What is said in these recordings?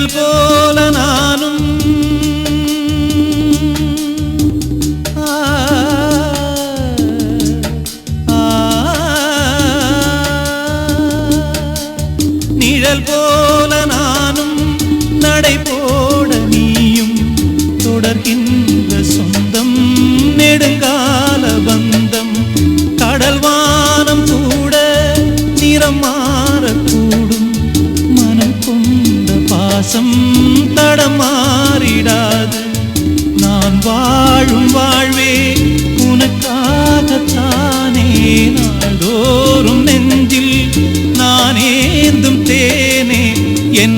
நிழல் போல நானும் ஆ, ஆ, நிழல் போல நானும் நடை போட நான் ஏந்தும் தேனே என்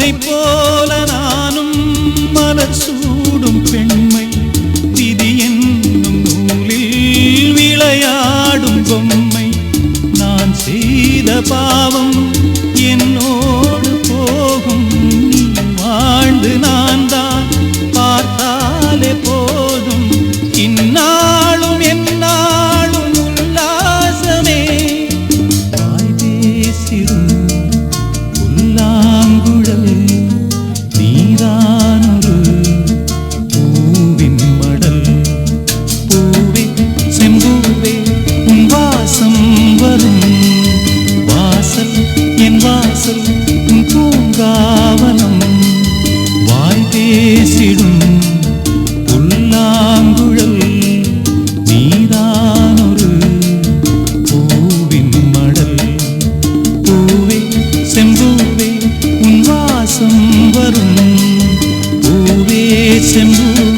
உனை போல நானும் மலச்சூடும் பெண்மை. விதி என்னும் நூலில் விளையாடும் பொம்மை. நான் செய்த பாவம் என்னோ വളരും ചെമ്പൂ